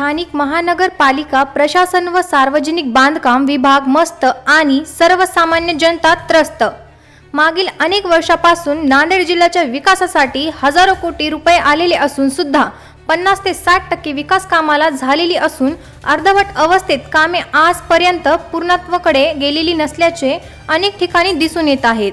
स्थानिक महानगरपालिका प्रशासन व सार्वजनिक बांधकाम विभाग मस्त आणि सर्वसामान्य जनता त्रस्त. मागील अनेक वर्षापासून नांदेड जिल्ह्याच्या विकासासाठी हजारो कोटी रुपये आलेले असून सुद्धा पन्नास ते साठ टक्के विकास कामाला झालेली असून अर्धवट अवस्थेत कामे आजपर्यंत पूर्णत्वाकडे गेलेली नसल्याचे अनेक ठिकाणी दिसून येत आहेत.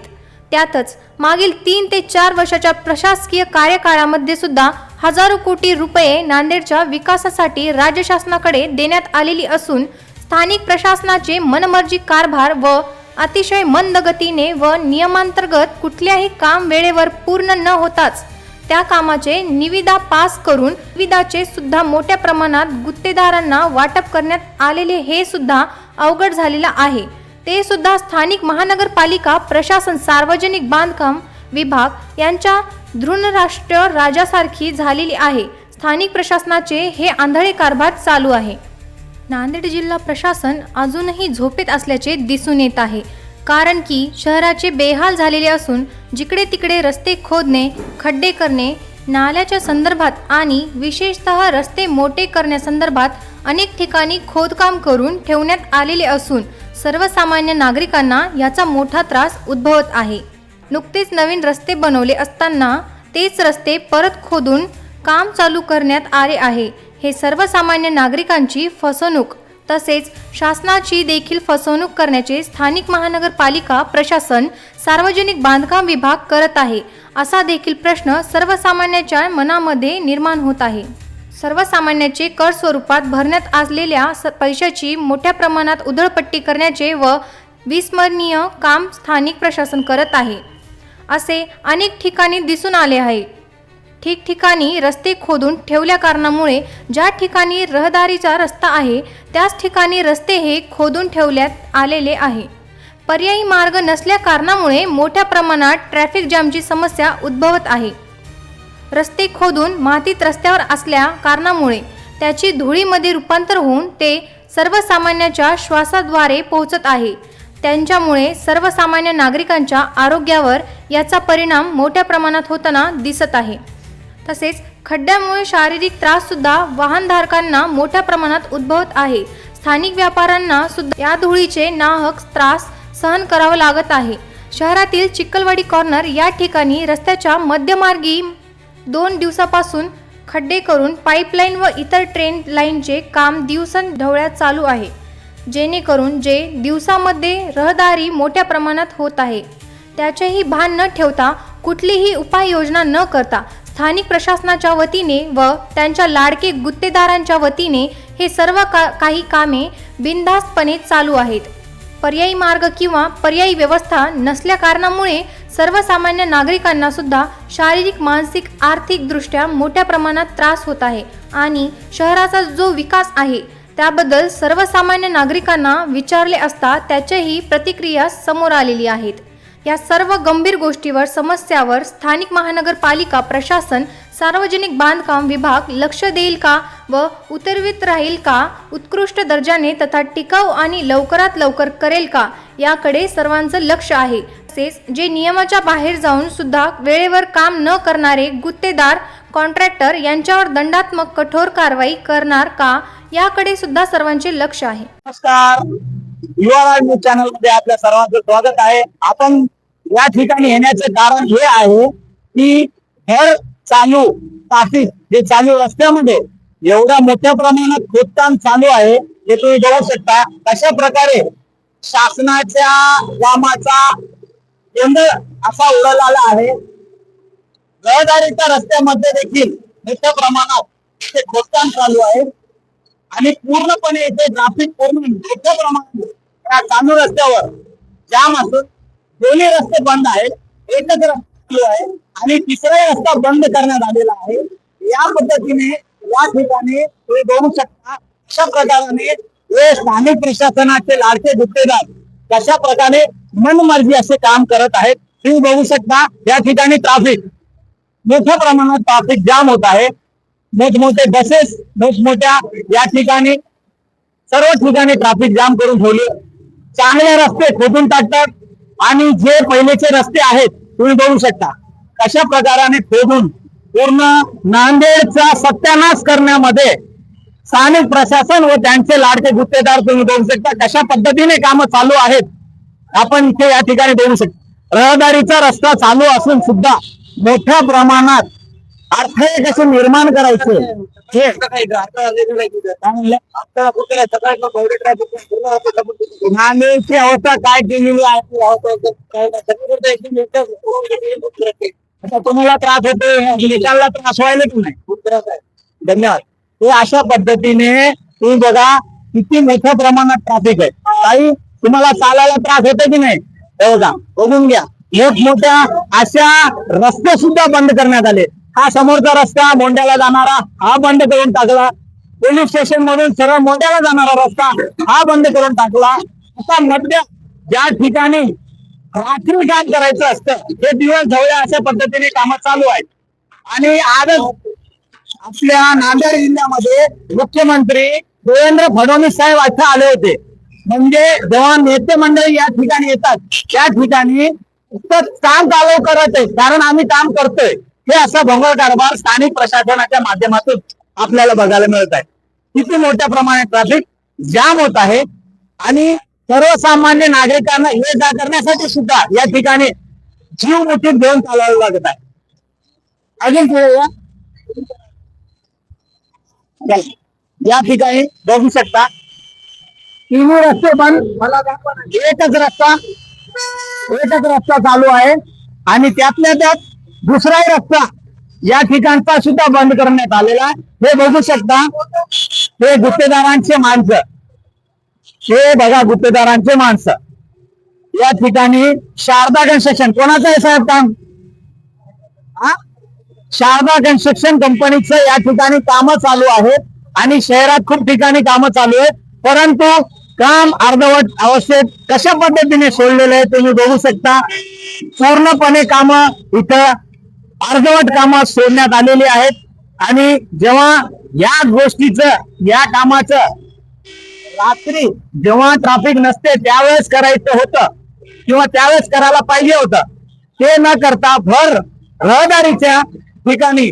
त्यातच मागील तीन ते चार वर्षाच्या प्रशासकीय कार्यकाळामध्ये सुद्धा हजारो कोटी रुपये नांदेडच्या विकासासाठी राज्य शासनाकडे देण्यात आलेली असून स्थानिक प्रशासनाचे मनमर्जी कारभार व अतिशय मंद गतीने व नियमांतर्गत कुठल्याही काम वेळेवर पूर्ण न होताच त्या कामाचे निविदा पास करून निविदाचे सुद्धा मोठ्या प्रमाणात गुत्तेदारांना वाटप करण्यात आलेले हे सुद्धा अवघड झालेलं आहे. ते सुद्धा स्थानिक महानगरपालिका प्रशासन सार्वजनिक बांधकाम विभाग यांच्या धृणराष्ट्र राजासारखी झालेली आहे. स्थानिक प्रशासनाचे हे आंधळे कारभार चालू आहे. नांदेड जिल्हा प्रशासन अजूनही झोपेत असल्याचे दिसून येत आहे. कारण की शहराचे बेहाल झालेले असून जिकडे तिकडे रस्ते खोदणे खड्डे करणे नाल्याच्या संदर्भात आणि विशेषतः रस्ते मोठे करण्यासंदर्भात अनेक ठिकाणी खोदकाम करून ठेवण्यात आलेले असून सर्वसामान्य नागरिकांना याचा मोठा त्रास उद्भवत आहे. नुकतेच नवीन रस्ते बनवले असताना तेच रस्ते परत खोदून काम चालू करण्यात आले आहे. हे सर्वसामान्य नागरिकांची फसवणूक तसेच शासनाची देखील फसवणूक करण्याचे स्थानिक महानगरपालिका प्रशासन सार्वजनिक बांधकाम विभाग करत आहे असा देखील प्रश्न सर्वसामान्याच्या मनामध्ये निर्माण होत आहे. सर्वसामान्याचे कर स्वरूपात भरण्यात आलेल्या स पैशाची मोठ्या प्रमाणात उधळपट्टी करण्याचे व विस्मरणीय काम स्थानिक प्रशासन करत आहे. असे अनेक ठिकाणी दिसून आले आहे. ठिकठिकाणी रस्ते खोदून ठेवल्या कारणामुळे ज्या ठिकाणी रहदारीचा रस्ता आहे त्याच ठिकाणी रस्ते हे खोदून ठेवण्यात आलेले आहे. पर्यायी मार्ग नसल्या कारणामुळे मोठ्या प्रमाणात ट्रॅफिक जामची समस्या उद्भवत आहे. रस्ते खोदून मातीत रस्त्यावर असल्या कारणामुळे त्याची धुळीमध्ये रूपांतर होऊन ते सर्वसामान्याच्या श्वासाद्वारे पोहोचत आहे. त्यांच्यामुळे सर्वसामान्य नागरिकांच्या आरोग्यावर याचा परिणाम मोठ्या प्रमाणात होताना दिसत आहे. तसेच खड्ड्यामुळे शारीरिक त्राससुद्धा वाहनधारकांना मोठ्या प्रमाणात उद्भवत आहे. स्थानिक व्यापाऱ्यांना सुद्धा या धुळीचे नाहक त्रास सहन करावा लागत आहे. शहरातील चिखलवाडी कॉर्नर या ठिकाणी रस्त्याच्या मध्यमार्गी दोन दिवसापासून खड्डे करून पाईपलाईन व इतर ट्रेन लाईनचे काम दिवसंढवळ्यात चालू आहे. जेणेकरून जे दिवसामध्ये रहदारी मोठ्या प्रमाणात होत आहे त्याचेही भान न ठेवता कुठलीही उपाययोजना न करता स्थानिक प्रशासनाच्या वतीने व त्यांच्या लाडके गुत्तेदारांच्या वतीने हे सर्व का काही कामे बिनधास्तपणे चालू आहेत. पर्यायी मार्ग किंवा पर्यायी व्यवस्था नसल्या कारणामुळे सर्वसामान्य नागरिकांना सुद्धा शारीरिक मानसिक आर्थिकदृष्ट्या मोठ्या प्रमाणात त्रास होत आहे आणि शहराचा जो विकास आहे त्याबद्दल सर्वसामान्य नागरिकांना विचारले असता त्याच्याही प्रतिक्रिया समोर आलेली आहेत. या सर्व गंभीर गोष्टीवर समस्यावर स्थानिक महानगरपालिका प्रशासन सार्वजनिक बांधकाम विभाग लक्ष देईल का व उतरवित राहील का उत्कृष्ट दर्जाने तथा टिकाऊ आणि लवकरात लवकर करेल का याकडे सर्वांचं लक्ष आहे. तसेच जे नियमाच्या बाहेर जाऊन सुद्धा वेळेवर काम न करणारे गुत्तेदार कॉन्ट्रॅक्टर यांच्यावर दंडात्मक कठोर कारवाई करणार का याकडे सुद्धा सर्वांचे लक्ष आहे. नमस्कार. युवा न्यूज चॅनलमध्ये आपल्या सर्वांचं स्वागत आहे. आपण या ठिकाणी येण्याचं कारण हे आहे की हेर चालू ट्राफिक जे चालू रस्त्यामध्ये एवढ्या मोठ्या प्रमाणात खोदकाम चालू आहे हे तुम्ही बघू शकता. कशा प्रकारे शासनाच्या कामाचा केंद्र असा उडवलेला आहे. रहदारीच्या रस्त्यामध्ये देखील मोठ्या प्रमाणात ते खोदकाम चालू आहे. आणि पूर्णपणे इथे ट्राफिक पूर्ण मोठ्या प्रमाणात या चालू रस्त्यावर जाम असून दोन्ही रस्ते बंद आहेत. एकच रस्ता चालू आहे आणि तिसरा रस्ता बंद करण्यात आलेला आहे. या पद्धतीने या ठिकाणी तुम्ही बघू शकता अशा प्रकाराने हे स्थानिक प्रशासनाचे लाडके गुत्तेदार कशा प्रकारे मनमर्जी असे काम करत आहेत. तुम्ही बघू शकता या ठिकाणी ट्राफिक मोठ्या प्रमाणात ट्राफिक जाम होत आहे. मोठमोठे बसेस मोठमोठ्या या ठिकाणी सर्व ठिकाणी ट्राफिक जाम करून ठेवले. चांगले रस्ते खोदून टाकतात आणि जे पहिलेचे रस्ते आहेत तुम्ही बघू शकता. कशा प्रकाराने खोदून पूर्ण नांदेडचा सत्यानाश करण्यामध्ये स्थानिक प्रशासन व त्यांचे लाडके गुत्तेदार तुम्ही बघू शकता. कशा पद्धतीने कामं चालू आहेत आपण इथे या ठिकाणी बघू शकतो. रहदारीचा रस्ता चालू असून सुद्धा मोठ्या प्रमाणात अडथळे कसे निर्माण करायचे. हे. अवस्था काय केलेली आहे? ती. आता तुम्हाला त्रास होतो निकालला त्रास व्हायला की नाही. धन्यवाद. हे अशा पद्धतीने तुम्ही बघा किती मोठ्या प्रमाणात ट्रॅफिक आहे. काही तुम्हाला चालायला त्रास होतो की नाही? बघा बघून घ्या. मोठमोठ्या अशा रस्ते सुद्धा बंद करण्यात आले हा समोरचा रस्ता मोंड्याला जाणारा हा बंद करून टाकला. पोलीस स्टेशन मधून सरळ मोंड्याला जाणारा रस्ता हा बंद करून टाकला. आता मध्य ज्या ठिकाणी रात्री काम करायचं असतं हे दिवस ढवळ्या अशा पद्धतीने काम चालू आहेत. आणि आजच आपल्या नांदेड जिल्ह्यामध्ये मुख्यमंत्री देवेंद्र फडणवीस साहेब इथे आले होते. म्हणजे जेव्हा नेते मंडळी या ठिकाणी येतात त्या ठिकाणी काम चालू करत आहे कारण आम्ही काम करतोय. हे असा भोंगळ कारभार स्थानिक प्रशासनाच्या माध्यमातून आपल्याला बघायला मिळत आहे किती मोठ्या प्रमाणात ट्रॅफिक जाम होत आहे आणि सर्वसामान्य नागरिकांना ये जा करण्यासाठी सुद्धा या ठिकाणी जीव मुठीत घेऊन चालावं लागत आहे. अजून पुढे या. ठिकाणी बघू शकता. तिन्ही रस्ते बंद. मला दाखवा एकच रस्ता एकच रस्ता चालू आहे. आणि त्यातल्या त्यात दुसराही रस्ता या ठिकाणचा सुद्धा बंद करण्यात आलेला आहे. हे बघू शकता हे गुत्तेदारांचे माणसं. हे बघा गुत्तेदारांचे माणसं. या ठिकाणी शारदा कन्स्ट्रक्शन कोणाचं आहे साहेब काम? शारदा कन्स्ट्रक्शन कंपनीचं या ठिकाणी कामं चालू आहेत आणि शहरात खूप ठिकाणी कामं चालू आहेत. परंतु काम अर्धवट अवस्थेत कशा पद्धतीने सोडलेलं आहे तुम्ही बघू शकता. पूर्णपणे कामं इथं अर्धवट कामं सोडण्यात आलेली आहेत. आणि जेव्हा या गोष्टीचं या कामाचं रात्री जेव्हा ट्राफिक नसते त्यावेळेस करायचं होतं. किंवा त्यावेळेस करायला पाहिजे होतं. ते न करता भर रहदारीच्या ठिकाणी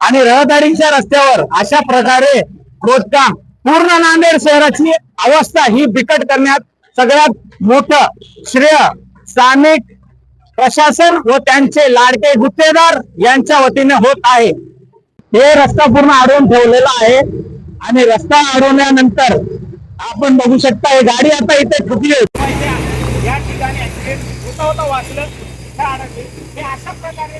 आणि रहदारीच्या रस्त्यावर अशा प्रकारे खोदकाम पूर्ण नांदेड शहराची अवस्था ही बिकट करण्यात सगळ्यात मोठं श्रेय स्थानिक प्रशासन व त्यांचे लाडके गुत्तेदार यांच्या वतीने होत आहे. हे रस्ता पूर्ण अडवून ठेवलेला आहे आणि रस्ता अडवल्यानंतर आपण बघू शकता हे गाडी आता इथे ठुकली आहे या ठिकाणी ऍक्सिडेंट होता होता वाचलं. हे अशा प्रकारे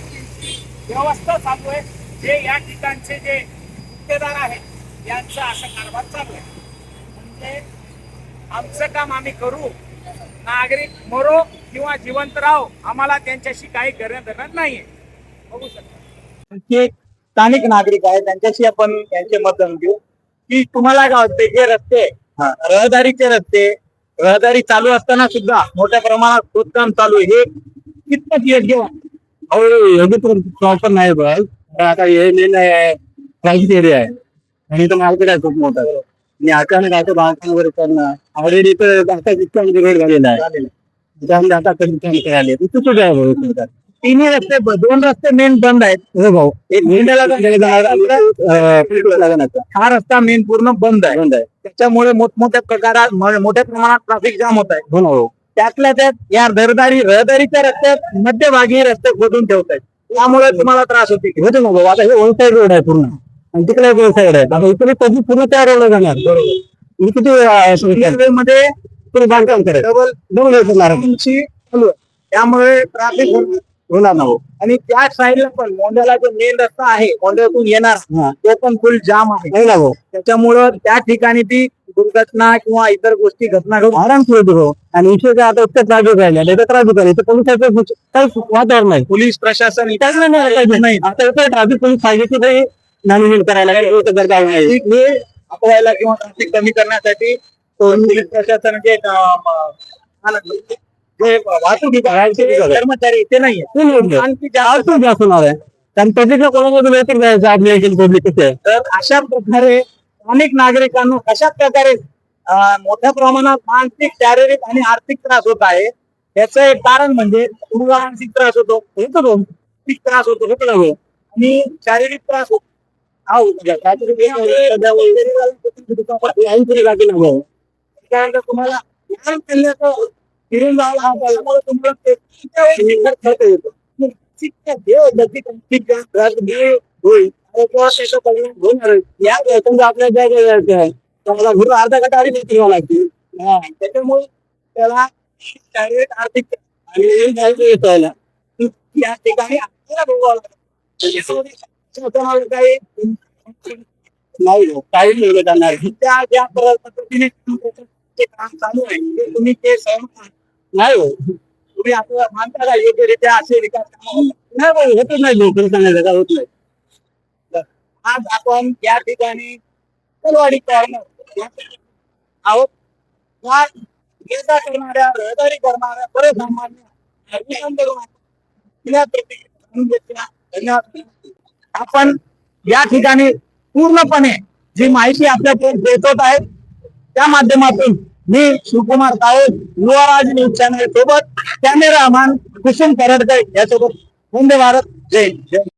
व्यवस्था चालू आहे. जे या ठिकाणचे जे गुत्तेदार आहेत यांचा असा कारभार चालू आहे. म्हणजे आमचं काम आम्ही करू. नागरिक मरो किंवा जिवंत राहो. आम्हाला त्यांच्याशी काही घेणं देणं नाहीये. बघू शकता. जे स्थानिक नागरिक आहेत. त्यांच्याशी आपण यांचे मत जाणून घेऊ. की तुम्हाला काय वाटते हे रस्ते रहदारीचे रस्ते रहदारी चालू असताना सुद्धा मोठ्या प्रमाणात खोदकाम चालू आहे. हे कितपत योग्य अहो योग्य तर प्रॉपर नाही बघ आता हे मेन प्रायव्हेट एरिया आहे. आणि इथं मार्केट आहे खूप मोठं आणि अचानक आता बांधकाम करणं ऑलरेडी इथं आता इतका रोड झालेला आहे. त्यामध्ये आता कधी काम इथं कुठे आहे? तिन्ही रस्ते दोन रस्ते मेन बंद आहेत. हो भाऊ एक पेट्रोल लागेल आता. हा रस्ता मेन पूर्ण बंद आहे. बंद आहे. त्याच्यामुळे मोठमोठ्या प्रकारात मोठ्या प्रमाणात ट्रॅफिक जाम होत आहे. हो त्यातल्या त्यात या रहदारी रहदारीच्या रस्त्यात मध्यभागी रस्ते खोदून ठेवत आहेत. त्यामुळे तुम्हाला त्रास होते. होते ना भाऊ आता हे साइड रोड आहे पूर्ण. आणि तिकडे साइड आहे आता इकडे कधी पूर्ण त्या रोडला जाणार बरोबर. मी किती? मध्ये पूर्ण बांधकाम करायचं डबल दोन वेळ. तुमची आहे. त्यामुळे ट्रॅफिक होणार. ना भाऊ आणि त्या साईडला पण मोंड्याला जो मेन रस्ता आहे मोंड्यातून येणार हा. तो पण फुल जाम आहे. नाही ना भाऊ त्याच्यामुळं त्या ठिकाणी ती दुर्घटना किंवा इतर गोष्टी घटना घडून आराम सुरू भाऊ आणि विषय काय आता इतकं ट्रॅफिक राहिलं नाही तर ट्रॅफिक राहिले तर पोलिसाचं काही वातावरण नाही. पोलीस प्रशासन नाही. आता इथं ट्रॅफिक पोलीस पाहिजे की मॅनेजमेंट करायला काही नाही हे अटवायला किंवा ट्रॅफिक कमी करण्यासाठी पोलीस म- जे वाहतूक कर्मचारी ते जास्त होणार आहे. कारण पब्लिकला कोणामधून येतील जायचं आपल्या इकडे पब्लिक किती आहे तर अशा प्रकारे अनेक नागरिकांना कशा प्रकारे मोठ्या प्रमाणात मानसिक शारीरिक आणि आर्थिक त्रास होत आहे. त्याचं एक कारण म्हणजे मानसिक त्रास होतो येतो तो. आर्थिक त्रास होतो होतो आणि शारीरिक त्रास होतो. तुम्हाला लहान किल्ल्याचं फिरून तुम्हाला ते तुमच्या वेळी खर्च येतो शिक्षण हे होतं की होईल आणि तेव्हा या समजा आपल्या ज्या ज्या आहे त्याला घरून अर्धा घंटा आधी ठेवावं लागते हा, त्याच्यामुळे त्याला शारीरिक आर्थिक आणि शारीरिक या ठिकाणी आपल्याला भोगावं लागतं त्याच्यामुळे काही नाही हो, काही नाही जाणार त्या ज्या पद्धतीने ते काम चालू आहे तुम्ही ते सहन नाही हो तुम्ही आपल्याला मानता का योग्यरित्या असे विकास नाही भाऊ होतच नाही लोक सांगायचं का होत नाही. आज आपण या ठिकाणी तलवाडी आहोत या ये करणाऱ्या रहदारी करणाऱ्या सर्वसामान्य अभिनंदन धन्यवाद आपण या ठिकाणी पूर्णपणे जी माहिती आपल्याकडे देत आहे त्या माध्यमातून मी शिवकुमार सावंत युवाराज न्यूज चॅनल सोबत कॅमेरामॅन कुसुम करडकर यासोबत वंदे भारत जय जय